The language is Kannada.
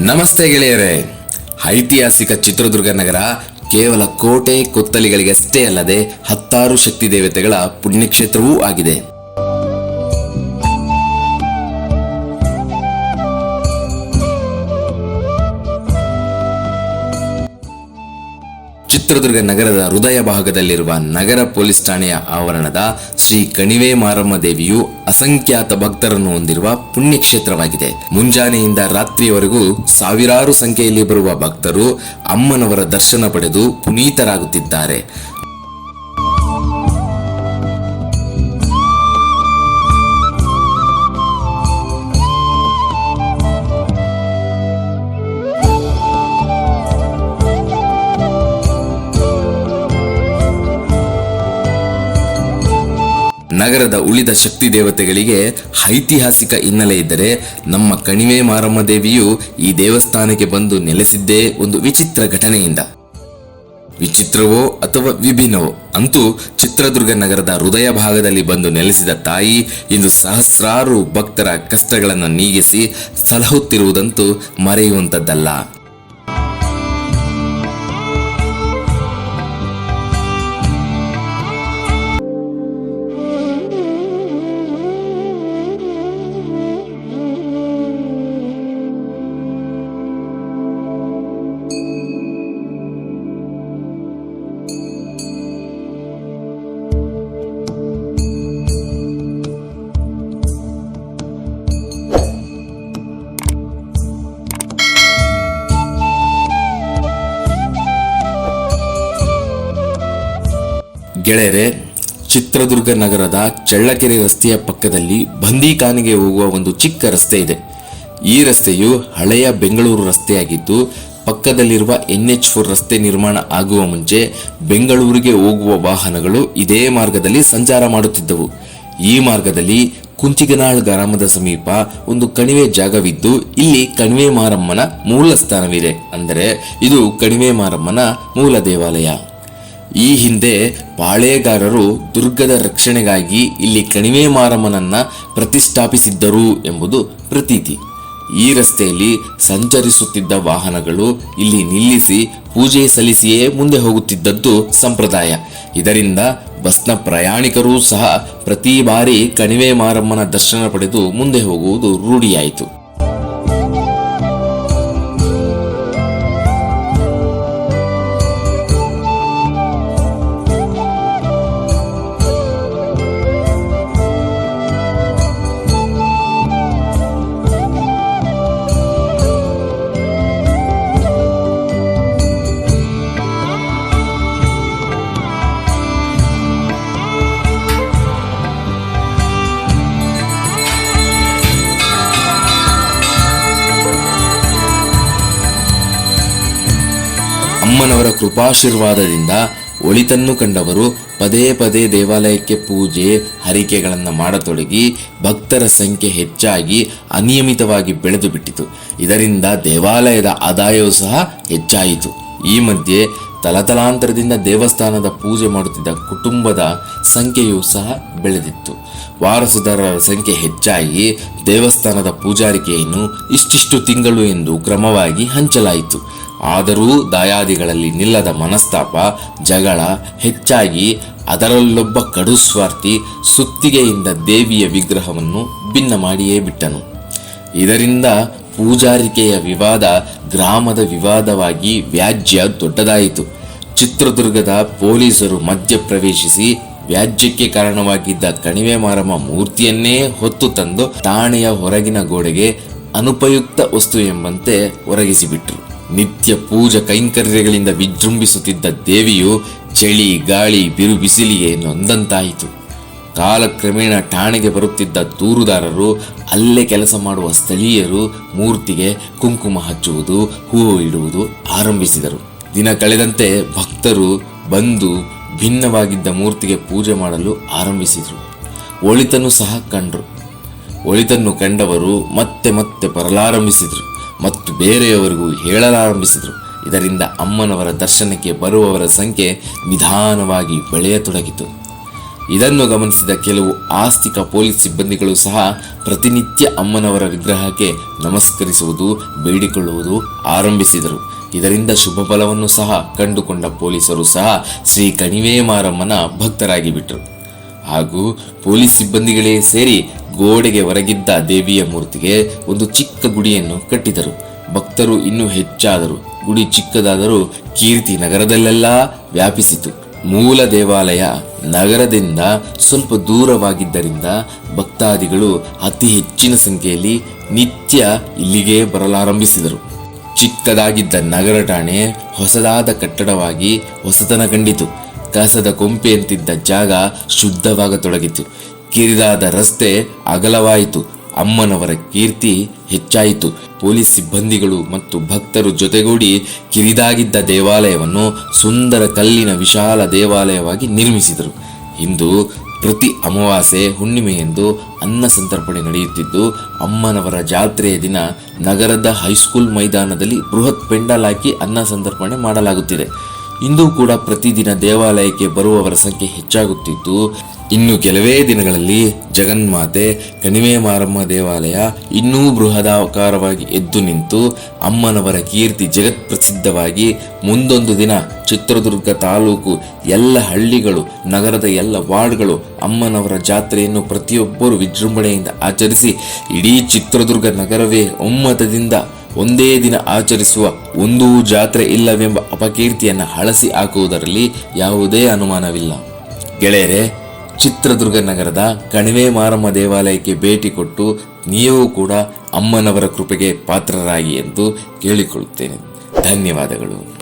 ನಮಸ್ತೆ ಗೆಳೆಯರೇ. ಐತಿಹಾಸಿಕ ಚಿತ್ರದುರ್ಗ ನಗರ ಕೇವಲ ಕೋಟೆ ಕೊತ್ತಲಿಗಳಿಗಷ್ಟೇ ಅಲ್ಲದೆ ಹತ್ತಾರು ಶಕ್ತಿ ದೇವತೆಗಳ ಪುಣ್ಯಕ್ಷೇತ್ರವೂ ಆಗಿದೆ. ಚಿತ್ರದುರ್ಗ ನಗರದ ಹೃದಯ ಭಾಗದಲ್ಲಿರುವ ನಗರ ಪೊಲೀಸ್ ಠಾಣೆಯ ಆವರಣದ ಶ್ರೀ ಕಣಿವೆ ಮಾರಮ್ಮ ದೇವಿಯು ಅಸಂಖ್ಯಾತ ಭಕ್ತರನ್ನು ಹೊಂದಿರುವ ಪುಣ್ಯಕ್ಷೇತ್ರವಾಗಿದೆ. ಮುಂಜಾನೆಯಿಂದ ರಾತ್ರಿಯವರೆಗೂ ಸಾವಿರಾರು ಸಂಖ್ಯೆಯಲ್ಲಿ ಬರುವ ಭಕ್ತರು ಅಮ್ಮನವರ ದರ್ಶನ ಪಡೆದು ಪುನೀತರಾಗುತ್ತಿದ್ದಾರೆ. ನಗರದ ಉಳಿದ ಶಕ್ತಿ ದೇವತೆಗಳಿಗೆ ಐತಿಹಾಸಿಕ ಹಿನ್ನೆಲೆ ಇದ್ದರೆ ನಮ್ಮ ಕಣಿವೆ ಮಾರಮ್ಮ ದೇವಿಯು ಈ ದೇವಸ್ಥಾನಕ್ಕೆ ಬಂದು ನೆಲೆಸಿದ್ದೇ ಒಂದು ವಿಚಿತ್ರ ಘಟನೆಯಿಂದ. ವಿಚಿತ್ರವೋ ಅಥವಾ ವಿಭಿನ್ನವೋ, ಅಂತೂ ಚಿತ್ರದುರ್ಗ ನಗರದ ಹೃದಯ ಭಾಗದಲ್ಲಿ ಬಂದು ನೆಲೆಸಿದ ತಾಯಿ ಇಂದು ಸಹಸ್ರಾರು ಭಕ್ತರ ಕಷ್ಟಗಳನ್ನು ನೀಗಿಸಿ ಸಲಹುತ್ತಿರುವುದಂತೂ ಮರೆಯುವಂಥದ್ದಲ್ಲ. ಗೆಳೆಯರೆ, ಚಿತ್ರದುರ್ಗ ನಗರದ ಚಳ್ಳಕೆರೆ ರಸ್ತೆಯ ಪಕ್ಕದಲ್ಲಿ ಬಂದೀಕಾನಿಗೆ ಹೋಗುವ ಒಂದು ಚಿಕ್ಕ ರಸ್ತೆ ಇದೆ. ಈ ರಸ್ತೆಯು ಹಳೆಯ ಬೆಂಗಳೂರು ರಸ್ತೆಯಾಗಿದ್ದು, ಪಕ್ಕದಲ್ಲಿರುವ ಎನ್ ಎಚ್ ಫೋರ್ ರಸ್ತೆ ನಿರ್ಮಾಣ ಆಗುವ ಮುಂಚೆ ಬೆಂಗಳೂರಿಗೆ ಹೋಗುವ ವಾಹನಗಳು ಇದೇ ಮಾರ್ಗದಲ್ಲಿ ಸಂಚಾರ ಮಾಡುತ್ತಿದ್ದವು. ಈ ಮಾರ್ಗದಲ್ಲಿ ಕುಂಚಿಗನಾಳ್ ಗ್ರಾಮದ ಸಮೀಪ ಒಂದು ಕಣಿವೆ ಜಾಗವಿದ್ದು, ಇಲ್ಲಿ ಕಣಿವೆ ಮಾರಮ್ಮನ ಮೂಲ ಸ್ಥಾನವಿದೆ. ಅಂದರೆ, ಇದು ಕಣಿವೆ ಮಾರಮ್ಮನ ಮೂಲ ದೇವಾಲಯ. ಈ ಹಿಂದೆ ಪಾಳೇಗಾರರು ದುರ್ಗದ ರಕ್ಷಣೆಗಾಗಿ ಇಲ್ಲಿ ಕಣಿವೆ ಮಾರಮ್ಮನನ್ನ ಪ್ರತಿಷ್ಠಾಪಿಸಿದ್ದರು ಎಂಬುದು ಪ್ರತೀತಿ. ಈ ರಸ್ತೆಯಲ್ಲಿ ಸಂಚರಿಸುತ್ತಿದ್ದ ವಾಹನಗಳು ಇಲ್ಲಿ ನಿಲ್ಲಿಸಿ ಪೂಜೆ ಸಲ್ಲಿಸಿಯೇ ಮುಂದೆ ಹೋಗುತ್ತಿದ್ದದ್ದು ಸಂಪ್ರದಾಯ. ಇದರಿಂದ ಬಸ್ನ ಪ್ರಯಾಣಿಕರೂ ಸಹ ಪ್ರತಿ ಬಾರಿ ಕಣಿವೆ ಮಾರಮ್ಮನ ದರ್ಶನ ಪಡೆದು ಮುಂದೆ ಹೋಗುವುದು ರೂಢಿಯಾಯಿತು. ಅಮ್ಮನವರ ಕೃಪಾಶೀರ್ವಾದದಿಂದ ಒಳಿತನ್ನು ಕಂಡವರು ಪದೇ ಪದೇ ದೇವಾಲಯಕ್ಕೆ ಪೂಜೆ, ಹರಿಕೆಗಳನ್ನು ಮಾಡತೊಡಗಿ ಭಕ್ತರ ಸಂಖ್ಯೆ ಹೆಚ್ಚಾಗಿ ಅನಿಯಮಿತವಾಗಿ ಬೆಳೆದು ಬಿಟ್ಟಿತು. ಇದರಿಂದ ದೇವಾಲಯದ ಆದಾಯವೂ ಸಹ ಹೆಚ್ಚಾಯಿತು. ಈ ಮಧ್ಯೆ ತಲತಲಾಂತರದಿಂದ ದೇವಸ್ಥಾನದ ಪೂಜೆ ಮಾಡುತ್ತಿದ್ದ ಕುಟುಂಬದ ಸಂಖ್ಯೆಯೂ ಸಹ ಬೆಳೆದಿತ್ತು. ವಾರಸುದಾರರ ಸಂಖ್ಯೆ ಹೆಚ್ಚಾಗಿ ದೇವಸ್ಥಾನದ ಪೂಜಾರಿಕೆಯನ್ನು ಇಷ್ಟಿಷ್ಟು ತಿಂಗಳು ಎಂದು ಕ್ರಮವಾಗಿ ಹಂಚಲಾಯಿತು. ಆದರೂ ದಾಯಾದಿಗಳಲ್ಲಿ ನಿಲ್ಲದ ಮನಸ್ತಾಪ, ಜಗಳ ಹೆಚ್ಚಾಗಿ ಅದರಲ್ಲೊಬ್ಬ ಕಡು ಸ್ವಾರ್ಥಿ ಸುತ್ತಿಗೆಯಿಂದ ದೇವಿಯ ವಿಗ್ರಹವನ್ನು ಭಿನ್ನ ಮಾಡಿಯೇ ಬಿಟ್ಟನು. ಇದರಿಂದ ಪೂಜಾರಿಕೆಯ ವಿವಾದ ಗ್ರಾಮದ ವಿವಾದವಾಗಿ ವ್ಯಾಜ್ಯ ದೊಡ್ಡದಾಯಿತು. ಚಿತ್ರದುರ್ಗದ ಪೊಲೀಸರು ಮಧ್ಯಪ್ರವೇಶಿಸಿ ವ್ಯಾಜ್ಯಕ್ಕೆ ಕಾರಣವಾಗಿದ್ದ ಕಣಿವೆ ಮಾರಮ್ಮ ಮೂರ್ತಿಯನ್ನೇ ಹೊತ್ತು ತಂದು ಠಾಣೆಯ ಹೊರಗಿನ ಗೋಡೆಗೆ ಅನುಪಯುಕ್ತ ವಸ್ತು ಎಂಬಂತೆ ಒರಗಿಸಿಬಿಟ್ರು. ನಿತ್ಯ ಪೂಜಾ ಕೈಂಕರ್ಯಗಳಿಂದ ವಿಜೃಂಭಿಸುತ್ತಿದ್ದ ದೇವಿಯು ಚಳಿ, ಗಾಳಿ ಬಿರು ಬಿಸಿಲಿಗೆ ನೊಂದಂತಾಯಿತು. ಕಾಲಕ್ರಮೇಣ ಠಾಣೆಗೆ ಬರುತ್ತಿದ್ದ ದೂರುದಾರರು ಅಲ್ಲೇ ಕೆಲಸ ಮಾಡುವ ಸ್ಥಳೀಯರು ಮೂರ್ತಿಗೆ ಕುಂಕುಮ ಹಚ್ಚುವುದು, ಹೂವು ಇಡುವುದು ಆರಂಭಿಸಿದರು. ದಿನ ಕಳೆದಂತೆ ಭಕ್ತರು ಬಂದು ಭಿನ್ನವಾಗಿದ್ದ ಮೂರ್ತಿಗೆ ಪೂಜೆ ಮಾಡಲು ಆರಂಭಿಸಿದರು. ಒಳಿತನ್ನು ಸಹ ಕಂಡರು. ಒಳಿತನ್ನು ಕಂಡವರು ಮತ್ತೆ ಮತ್ತೆ ಬರಲಾರಂಭಿಸಿದರು ಮತ್ತು ಬೇರೆಯವರಿಗೂ ಹೇಳಲಾರಂಭಿಸಿದರು. ಇದರಿಂದ ಅಮ್ಮನವರ ದರ್ಶನಕ್ಕೆ ಬರುವವರ ಸಂಖ್ಯೆ ನಿಧಾನವಾಗಿ ಬೆಳೆಯತೊಡಗಿತು. ಇದನ್ನು ಗಮನಿಸಿದ ಕೆಲವು ಆಸ್ತಿಕ ಪೊಲೀಸ್ ಸಿಬ್ಬಂದಿಗಳು ಸಹ ಪ್ರತಿನಿತ್ಯ ಅಮ್ಮನವರ ವಿಗ್ರಹಕ್ಕೆ ನಮಸ್ಕರಿಸುವುದು, ಬೇಡಿಕೊಳ್ಳುವುದು ಆರಂಭಿಸಿದರು. ಇದರಿಂದ ಶುಭ ಫಲವನ್ನು ಸಹ ಕಂಡುಕೊಂಡ ಪೊಲೀಸರು ಸಹ ಶ್ರೀ ಕಣಿವೆ ಮಾರಮ್ಮನ ಭಕ್ತರಾಗಿ ಬಿಟ್ಟರು. ಹಾಗೂ ಪೊಲೀಸ್ ಸಿಬ್ಬಂದಿಗಳೇ ಸೇರಿ ಗೋಡೆಗೆ ಹೊರಗಿದ್ದ ದೇವಿಯ ಮೂರ್ತಿಗೆ ಒಂದು ಚಿಕ್ಕ ಗುಡಿಯನ್ನು ಕಟ್ಟಿದರು. ಭಕ್ತರು ಇನ್ನೂ ಹೆಚ್ಚಾದರು. ಗುಡಿ ಚಿಕ್ಕದಾದರೂ ಕೀರ್ತಿ ನಗರದಲ್ಲೆಲ್ಲ ವ್ಯಾಪಿಸಿತು. ಮೂಲ ದೇವಾಲಯ ನಗರದಿಂದ ಸ್ವಲ್ಪ ದೂರವಾಗಿದ್ದರಿಂದ ಭಕ್ತಾದಿಗಳು ಅತಿ ಹೆಚ್ಚಿನ ಸಂಖ್ಯೆಯಲ್ಲಿ ನಿತ್ಯ ಇಲ್ಲಿಗೆ ಬರಲಾರಂಭಿಸಿದರು. ಚಿಕ್ಕದಾಗಿದ್ದ ನಗರ ಠಾಣೆ ಹೊಸದಾದ ಕಟ್ಟಡವಾಗಿ ಹೊಸತನ ಕಂಡಿತು. ಕಸದ ಕೊಂಪೆಯಂತಿದ್ದ ಜಾಗ ಶುದ್ಧವಾಗತೊಡಗಿತು. ಕಿರಿದಾದ ರಸ್ತೆ ಅಗಲವಾಯಿತು. ಅಮ್ಮನವರ ಕೀರ್ತಿ ಹೆಚ್ಚಾಯಿತು. ಪೊಲೀಸ್ ಸಿಬ್ಬಂದಿಗಳು ಮತ್ತು ಭಕ್ತರು ಜೊತೆಗೂಡಿ ಕಿರಿದಾಗಿದ್ದ ದೇವಾಲಯವನ್ನು ಸುಂದರ ಕಲ್ಲಿನ ವಿಶಾಲ ದೇವಾಲಯವಾಗಿ ನಿರ್ಮಿಸಿದರು. ಇಂದು ಪ್ರತಿ ಅಮಾವಾಸ್ಯೆ ಹುಣ್ಣಿಮೆಯೆಂದು ಅನ್ನ ಸಂತರ್ಪಣೆ ನಡೆಯುತ್ತಿದ್ದು, ಅಮ್ಮನವರ ಜಾತ್ರೆಯ ದಿನ ನಗರದ ಹೈಸ್ಕೂಲ್ ಮೈದಾನದಲ್ಲಿ ಬೃಹತ್ ಪೆಂಡಾಲ್ ಹಾಕಿ ಅನ್ನ ಸಂತರ್ಪಣೆ ಮಾಡಲಾಗುತ್ತಿದೆ. ಇಂದು ಕೂಡ ಪ್ರತಿದಿನ ದೇವಾಲಯಕ್ಕೆ ಬರುವವರ ಸಂಖ್ಯೆ ಹೆಚ್ಚಾಗುತ್ತಿದ್ದು ಇನ್ನು ಕೆಲವೇ ದಿನಗಳಲ್ಲಿ ಜಗನ್ಮಾತೆ, ಕಣಿವೆ ಮಾರಮ್ಮ ದೇವಾಲಯ ಇನ್ನೂ ಬೃಹದಾಕಾರವಾಗಿ ಎದ್ದು ನಿಂತು ಅಮ್ಮನವರ ಕೀರ್ತಿ ಜಗತ್ ಪ್ರಸಿದ್ಧವಾಗಿ ಮುಂದೊಂದು ದಿನ ಚಿತ್ರದುರ್ಗ ತಾಲೂಕು ಎಲ್ಲ ಹಳ್ಳಿಗಳು, ನಗರದ ಎಲ್ಲ ವಾರ್ಡ್ಗಳು ಅಮ್ಮನವರ ಜಾತ್ರೆಯನ್ನು ಪ್ರತಿಯೊಬ್ಬರು ವಿಜೃಂಭಣೆಯಿಂದ ಆಚರಿಸಿ ಇಡೀ ಚಿತ್ರದುರ್ಗ ನಗರವೇ ಒಮ್ಮತದಿಂದ ಒಂದೇ ದಿನ ಆಚರಿಸುವ ಒಂದೂ ಜಾತ್ರೆ ಇಲ್ಲವೆಂಬ ಅಪಕೀರ್ತಿಯನ್ನು ಹಳಸಿ ಹಾಕುವುದರಲ್ಲಿ ಯಾವುದೇ ಅನುಮಾನವಿಲ್ಲ. ಗೆಳೆಯರೆ ಚಿತ್ರದುರ್ಗ ನಗರದ ಕಣಿವೆ ಮಾರಮ್ಮ ದೇವಾಲಯಕ್ಕೆ ಭೇಟಿ ಕೊಟ್ಟು ನೀವು ಕೂಡ ಅಮ್ಮನವರ ಕೃಪೆಗೆ ಪಾತ್ರರಾಗಿ ಎಂದು ಕೇಳಿಕೊಳ್ಳುತ್ತೇನೆ. ಧನ್ಯವಾದಗಳು.